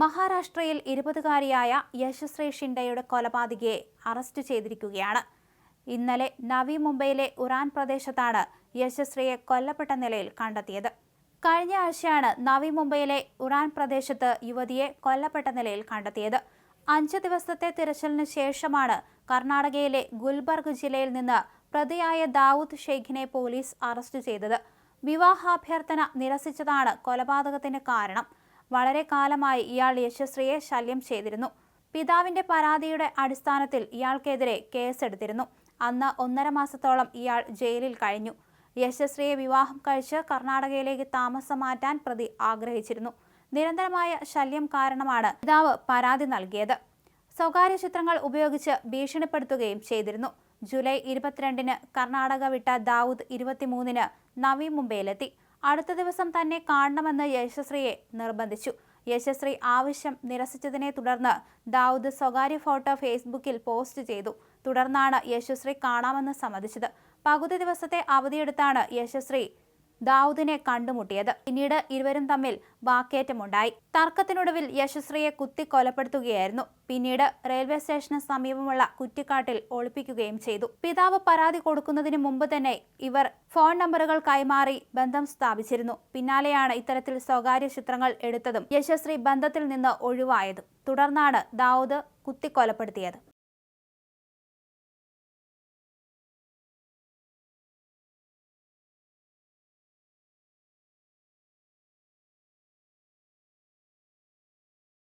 മഹാരാഷ്ട്രയിൽ ഇരുപതുകാരിയായ യശശ്രീ ഷിൻഡയുടെ കൊലപാതകയെ അറസ്റ്റ് ചെയ്തിരിക്കുകയാണ്. ഇന്നലെ നവി മുംബൈയിലെ ഉറാൻ പ്രദേശത്താണ് യശശ്രീയെ കൊല്ലപ്പെട്ട നിലയിൽ കണ്ടെത്തിയത്. കഴിഞ്ഞ ആഴ്ചയാണ് നവി മുംബൈയിലെ ഉറാൻ പ്രദേശത്ത് യുവതിയെ കൊല്ലപ്പെട്ട നിലയിൽ കണ്ടെത്തിയത്. അഞ്ച് ദിവസത്തെ തിരച്ചിലിന് ശേഷമാണ് കർണാടകയിലെ ഗുൽബർഗ് ജില്ലയിൽ നിന്ന് പ്രതിയായ ദാവൂദ് ഷെയ്ഖിനെ പോലീസ് അറസ്റ്റ് ചെയ്തത്. വിവാഹാഭ്യർത്ഥന നിരസിച്ചതാണ് കൊലപാതകത്തിന് കാരണം. വളരെ കാലമായി ഇയാൾ യശസ്വിയെ ശല്യം ചെയ്തിരുന്നു. പിതാവിന്റെ പരാതിയുടെ അടിസ്ഥാനത്തിൽ ഇയാൾക്കെതിരെ കേസെടുത്തിരുന്നു. അന്ന് ഒന്നര മാസത്തോളം ഇയാൾ ജയിലിൽ കഴിഞ്ഞു. യശസ്വിയെ വിവാഹം കഴിച്ച് കർണാടകയിലേക്ക് താമസം മാറ്റാൻ പ്രതി ആഗ്രഹിച്ചിരുന്നു. നിരന്തരമായ ശല്യം കാരണമാണ് പിതാവ് പരാതി നൽകിയത്. സ്വകാര്യ ചിത്രങ്ങൾ ഉപയോഗിച്ച് ഭീഷണിപ്പെടുത്തുകയും ചെയ്തിരുന്നു. ജൂലൈ ഇരുപത്തിരണ്ടിന് കർണാടക വിട്ട ദാവൂദ് ഇരുപത്തിമൂന്നിന് നവി മുംബൈയിലെത്തി. അടുത്ത ദിവസം തന്നെ കാണണമെന്ന് യശസ്വിയെ നിർബന്ധിച്ചു. യശസ്വി ആവശ്യം നിരസിച്ചതിനെ തുടർന്ന് ദാവൂദ് സ്വകാര്യ ഫോട്ടോ ഫേസ്ബുക്കിൽ പോസ്റ്റ് ചെയ്തു. തുടർന്നാണ് യശസ്വി കാണാമെന്ന് സമ്മതിച്ചത്. പകുതി ദിവസത്തെ അവധിയെടുത്താണ് യശസ്വി ദാവൂദിനെ കണ്ടുമുട്ടിയത്. പിന്നീട് ഇരുവരും തമ്മിൽ വാക്കേറ്റമുണ്ടായി. തർക്കത്തിനൊടുവിൽ യശസ്രിയെ കുത്തി കൊലപ്പെടുത്തുകയായിരുന്നു പിന്നീട് റെയിൽവേ സ്റ്റേഷന് സമീപമുള്ള കുറ്റിക്കാട്ടിൽ ഒളിപ്പിക്കുകയും ചെയ്തു. പിതാവ് പരാതി കൊടുക്കുന്നതിന് മുമ്പ് തന്നെ ഇവർ ഫോൺ നമ്പറുകൾ കൈമാറി ബന്ധം സ്ഥാപിച്ചിരുന്നു. പിന്നാലെയാണ് ഇത്തരത്തിൽ സ്വകാര്യ ചിത്രങ്ങൾ എടുത്തതും യശസ്രി ബന്ധത്തിൽ നിന്ന് ഒഴിവായതും. തുടർന്നാണ് ദാവൂദ് കുത്തിക്കൊലപ്പെടുത്തിയത്.